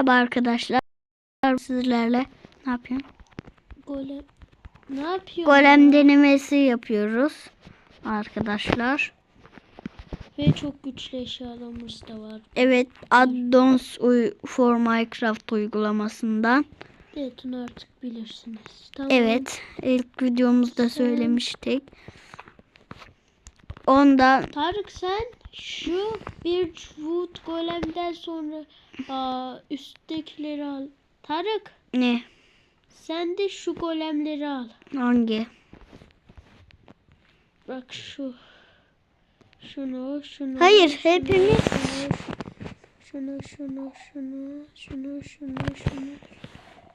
Merhaba arkadaşlar. Sizlerle ne yapıyorsun? Golem. Ne yapıyor? Golem denemesi yapıyoruz arkadaşlar. Ve çok güçlü eşyalarımız da var. Evet, Addons for Minecraft uygulamasından. Evet onu artık bilirsiniz. Tamam. Evet, ilk videomuzda söylemiştik. Ondan Tarık sen şu Birchwood golemden sonra aa, üsttekileri al. Tarık ne? sen de şu golemleri al. Hangi? Bak şu. Şunu, şunu. Hayır, şunu, hepimiz- Şunu, şunu, şunu, şunu, şunu, şunu.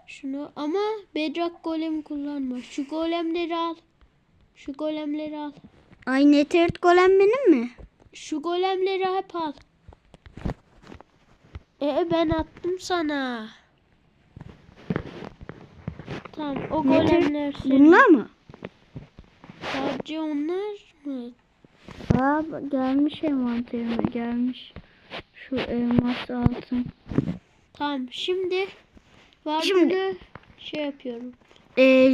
Şunu ama bedrock golem kullanma. Şu golemleri al. Şu golemleri al. Ay Netherite golem benim mi? Şu golemleri hep al. E ben attım sana. Tamam o Nedir? golemler senin. Bunlar mı? Sadece onlar mı? Aa gelmiş envanterime gelmiş. Şu elmas altın. Tamam şimdi Şimdi- şey yapıyorum. Ee,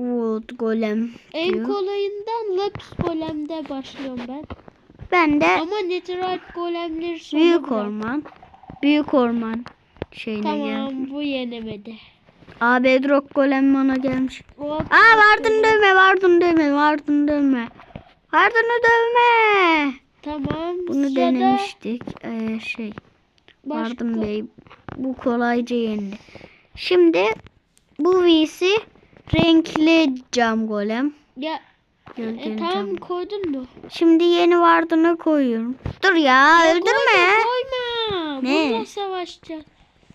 Jungwood golem En diyor. kolayından Lapis Golem'de başlıyorum ben. Ben de Ama Netherite Golemleri sona büyük bırak. orman. Büyük orman şeyine Tamam geldim. bu yenemedi. Aa Bedrock golem bana gelmiş. Hop, Aa vardın dövme vardın dövme vardın dövme. Vardın dövme. Tamam. Bunu sırada denemiştik. Ee, şey başka- Vardın Bey. Bu kolayca yendi. Şimdi bu VC renkli cam golem. Ya e, Gölgeli tamam cam. koydun mu? Şimdi yeni vardığını koyuyorum. Dur ya, öldürme. Koyma koyma. Ne? Bununla savaşacağız.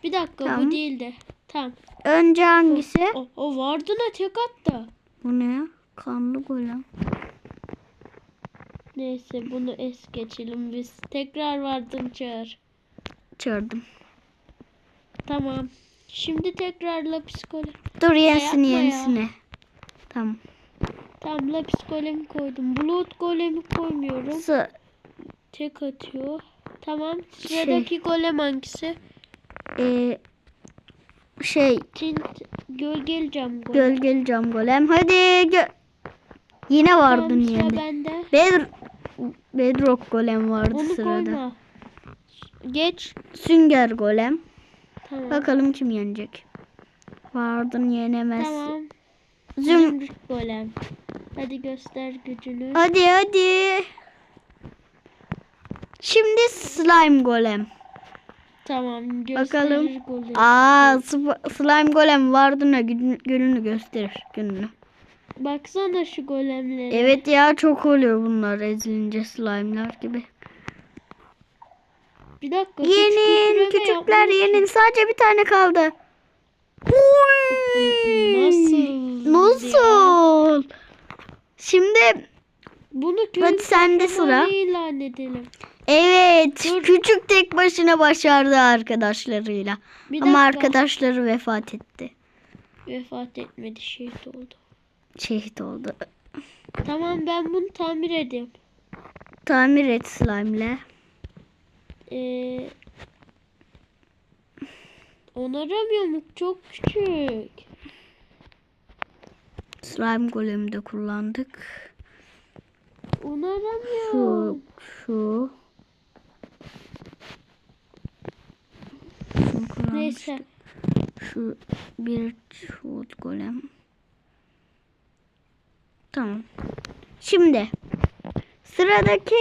Bir dakika Tamam. bu değil de. Tamam. Önce hangisi? O, o vardığına tek attı. Bu ne ya? Kanlı golem. Neyse bunu es geçelim biz. Tekrar vardın çağır. Çağırdım. Tamam. Şimdi tekrar lapis golem. Dur yenisini ya. yenisini. Tamam. Tamam lapis golemi koydum. Blood golemi koymuyorum. Sı- Tek atıyor. Tamam. Şey. Sıradaki golem hangisi? e, şey Tint gölgeli cam golem. gölgeli cam golem. Hadi gö- Yine Tamam, vardın sıra bende. Bed Bedrock golem vardı Onu sırada. koyma. Geç. Sünger golem. Tamam. Bakalım kim yenecek. Vardın yenemez. Tamam. Züm. Zümrüt golem. Hadi göster gücünü. Hadi hadi. Şimdi slime golem. Tamam. Gösterir Bakalım. golemi. Aa slime golem vardığına gün- gününü gösterir gününü. Baksana şu golemlere. Evet ya çok oluyor bunlar ezilince slime'lar gibi. Bir dakika. Yenin küçük küçükler yenin. sadece bir tane kaldı. Nasıl? Nasıl? Şimdi Bunu Hadi sende sıra. ilan edelim. evet Dur. küçük tek başına başardı arkadaşlarıyla. Bir Ama dakika. arkadaşları vefat etti. Vefat etmedi şehit oldu. Şehit oldu. Tamam ben bunu tamir edeyim. Tamir et slime'le. Ee, onaramıyorum çok küçük. Slime golemi de kullandık. Şu, Onaramıyorum. şu. Şunu kullanmıştık. Neyse. Şu bir wood golem. Tamam. Şimdi sıradaki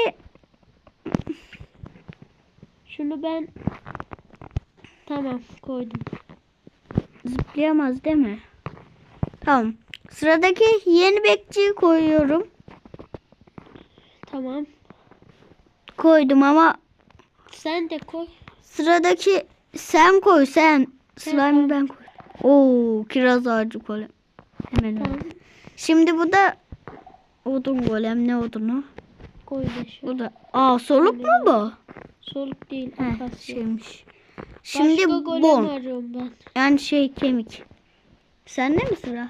Şunu ben tamam koydum. zıplayamaz değil mi? Tamam. Sıradaki yeni bekçiyi koyuyorum. Tamam. Koydum ama Sen de koy. sıradaki sen koy sen. Koy. ben koy. Oo kiraz ağacı golem. Hemen Tamam. Şimdi bu da odun golem ne odunu? Koy da şu. Bu da aa soluk mu bu? Soluk değil. Akasya. şeymiş. Şimdi Başka bon. ben. Yani şey kemik. Sende mi sıra?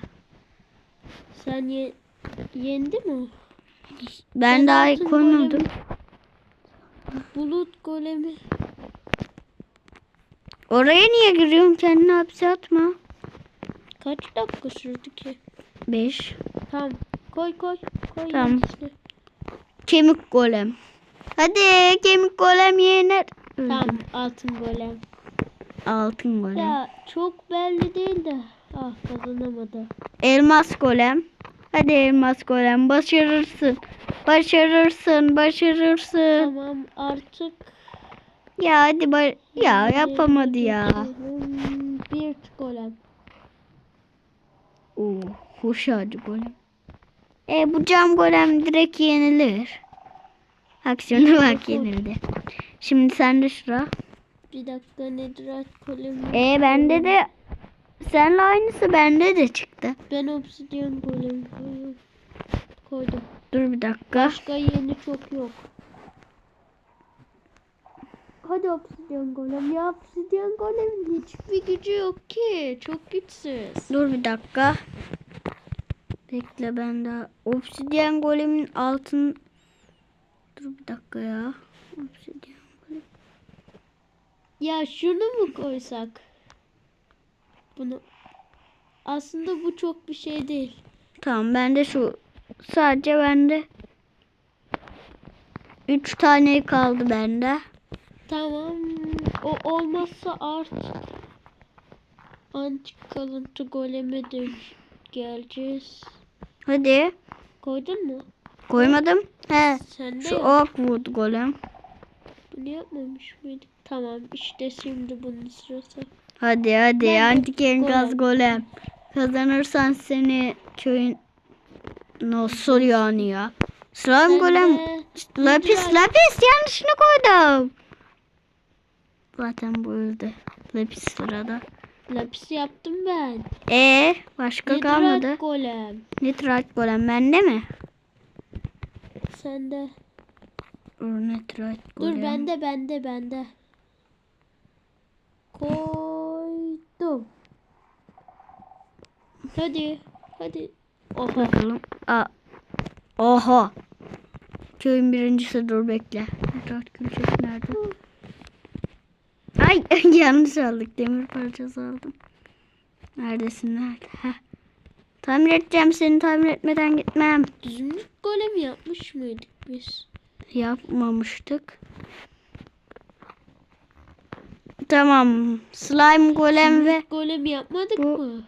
Sen ye yendi mi? Ben, Ben daha koymadım. Bulut golemi. Oraya niye giriyorsun? Kendini hapse atma. Kaç dakika sürdü ki? 5. Tamam. Koy koy. Koy Tamam. yenisini. Kemik golem. Hadi kemik golem yener. Tamam. Altın golem. Altın golem. Ya çok belli değil de. Ah kazanamadı. Elmas golem. Hadi elmas golem başarırsın. Başarırsın, başarırsın. Tamam artık. Ya hadi ba- ya yapamadı ya. Bir golem. Oo, hoş ağacı golem. E bu cam golem direkt yenilir. Bak şimdi bak yenildi. Şimdi sende sıra. Bir dakika nedir golem? E bende de senle aynısı bende de çıktı. Ben obsidian golem koydum. Dur bir dakika. Başka yeni çok yok. Hadi obsidian golem. Ya obsidian golemin hiçbir gücü yok ki. Çok güçsüz. Dur bir dakika. Bekle ben de obsidyen golemin altın Dur bir dakika ya. Obsidyen golem. Ya şunu mu koysak? Bunu. Aslında bu çok bir şey değil. Tamam bende şu sadece bende 3 tane kaldı bende. Tamam. O olmazsa artık antik kalıntı goleme de geleceğiz. Hadi. Koydun mu? Koymadım. He. Sen Şu yap. Oakwood golem. Bunu yapmamış mıydık? Tamam işte şimdi bunun sırası. Hadi hadi Ben antik enkaz golem. golem. Kazanırsan seni köyün nasıl yani ya? Slime golem de Lapis lapis yanlışını koydum. Zaten bu öldü. Lapis sırada. Lapis yaptım ben. E başka Nitrat kalmadı. golem. Nitrat golem bende mi? Sen de. Dur nitrat golem. Dur bende bende bende. Koydum. Hadi. Hadi. Oha. Bakalım. Aa. Oha. Köyün birincisi dur bekle. Nitrat külçesi nerede? Ay yanlış aldık. Demir parçası aldım. Neredesin nerede? Heh. Tamir edeceğim seni tamir etmeden gitmem. Zümrüt golem yapmış mıydık biz? Yapmamıştık. Tamam. Slime golem ve Zümrüt golem yapmadık bu- mı?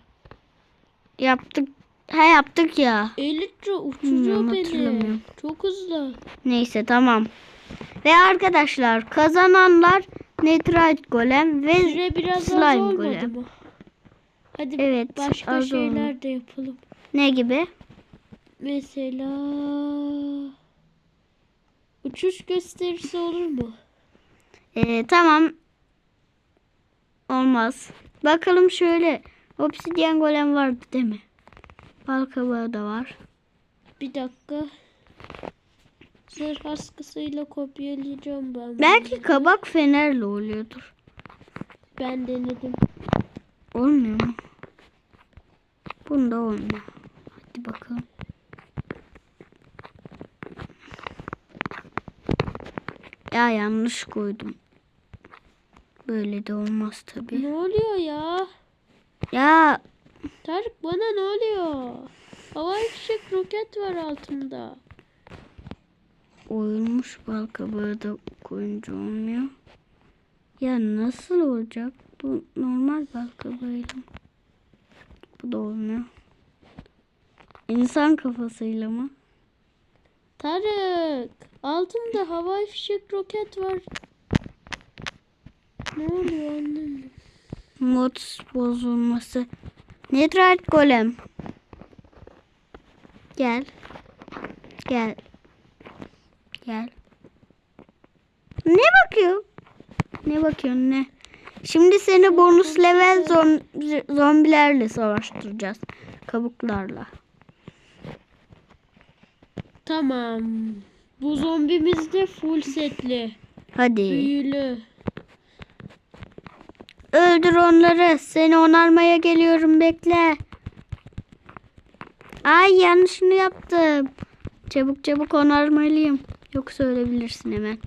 yaptık. Ha yaptık ya. Elytra uçuruyor Hmm, beni. Çok hızlı. Neyse tamam. Ve arkadaşlar kazananlar Nitrite golem ve Süre biraz az slime olmadı golem. mı? Hadi Evet, başka şeyler oldu. de yapalım. Ne gibi? Mesela uçuş gösterisi olur mu? Ee, tamam. Olmaz. Bakalım şöyle. Obsidian golem vardı değil mi? Bal kabağı da var. Bir dakika. Zırh askısıyla kopyalayacağım ben. Belki kabak fenerle oluyordur. Ben denedim. Olmuyor mu? Bunda olmuyor. Hadi bakalım. Ya yanlış koydum. Böyle de olmaz tabi. Ne oluyor ya? Ya Tarık bana ne oluyor? Havai fişek roket var altında. Oyulmuş bal kabağı da koyunca olmuyor. Ya nasıl olacak? Bu normal bal kabağıyla. Bu da olmuyor. İnsan kafasıyla mı? Tarık altımda havai fişek roket var. Ne oluyor anlamadım. Mod bozulması. Nitrite golem. Gel. Gel. Gel. Ne bakıyor? Ne bakıyorsun ne? Şimdi seni bonus level zom- zombilerle savaştıracağız. Kabuklarla. Tamam. Bu zombimiz de full setli. Hadi. Büyülü. Öldür onları. Seni onarmaya geliyorum. Bekle. Ay yanlışını yaptım. Çabuk çabuk onarmalıyım. Yoksa ölebilirsin hemen.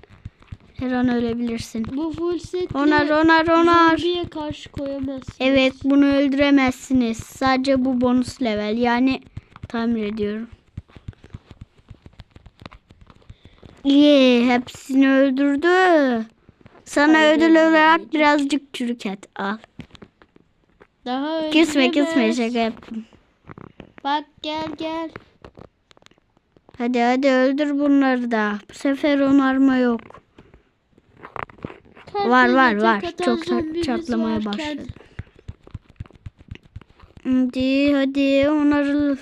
Her an ölebilirsin. Bu full setle Onar onar onar. zombiye karşı koyamazsın. Evet bunu öldüremezsiniz. Sadece bu bonus level. Yani tamir ediyorum. İyi hepsini öldürdü. Sana Hayır, ödül olarak birazcık çürük et al. Daha Kesme kesme öldüremez. şaka yaptım. Bak gel gel. Hadi hadi öldür bunları da. Bu sefer onarma yok. Var var var. atan Çok çatlamaya başladı. Hadi hadi onarıl.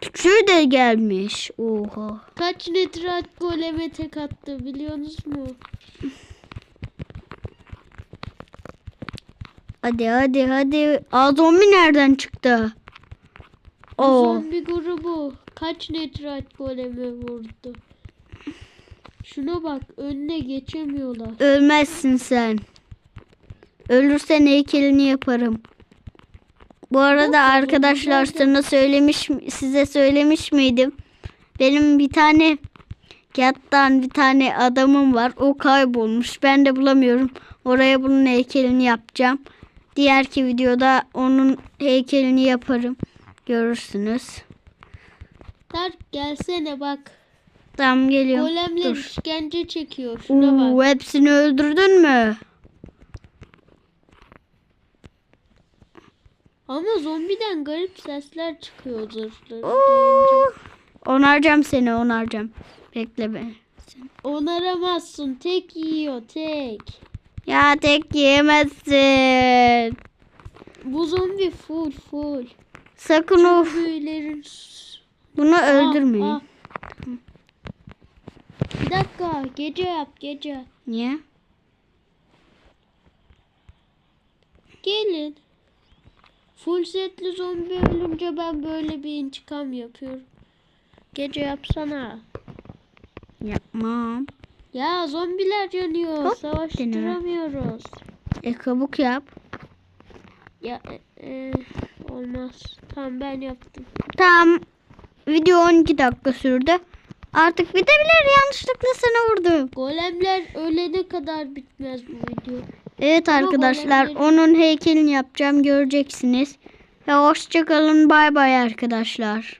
Küçüğü de gelmiş. Oha. Kaç nitrat goleme tek attı biliyorsunuz mu? Hadi hadi hadi. Aa zombi nereden çıktı? Oo. Zombi grubu kaç nitrat goleme vurdu? Şuna bak önüne geçemiyorlar. Ölmezsin sen. Ölürsen heykelini yaparım. Bu arada Nasıl arkadaşlar sana söylemiş size söylemiş miydim? Benim bir tane yattan bir tane adamım var. O kaybolmuş. Ben de bulamıyorum. Oraya bunun heykelini yapacağım. Diğerki videoda onun heykelini yaparım. Görürsünüz. Dark gelsene bak. Tamam geliyorum. Golemler Dur. işkence çekiyor. Şuna Oo, bak. hepsini öldürdün mü? Ama zombiden garip sesler çıkıyor zırhları Oo. Onaracağım seni onaracağım. Bekle be. Onaramazsın. Tek yiyor tek. Ya tek yiyemezsin. Bu zombi full full. Sakın. Büyülerin Bunu Ah, öldürmeyin. Bir dakika gece yap gece. Niye? Gelin. Full setli zombi ölünce ben böyle bir intikam yapıyorum. Gece yapsana. Yapmam. Ya zombiler yanıyor. Hop, Savaştıramıyoruz. E kabuk yap. Ya e, e, olmaz. Tamam ben yaptım. Tamam. Video 12 dakika sürdü. Artık bitebilir. Yanlışlıkla sana vurdum. Golemler ölene kadar bitmez bu video. Evet arkadaşlar golemleri- onun heykelini yapacağım göreceksiniz. Ve hoşçakalın bay bay arkadaşlar.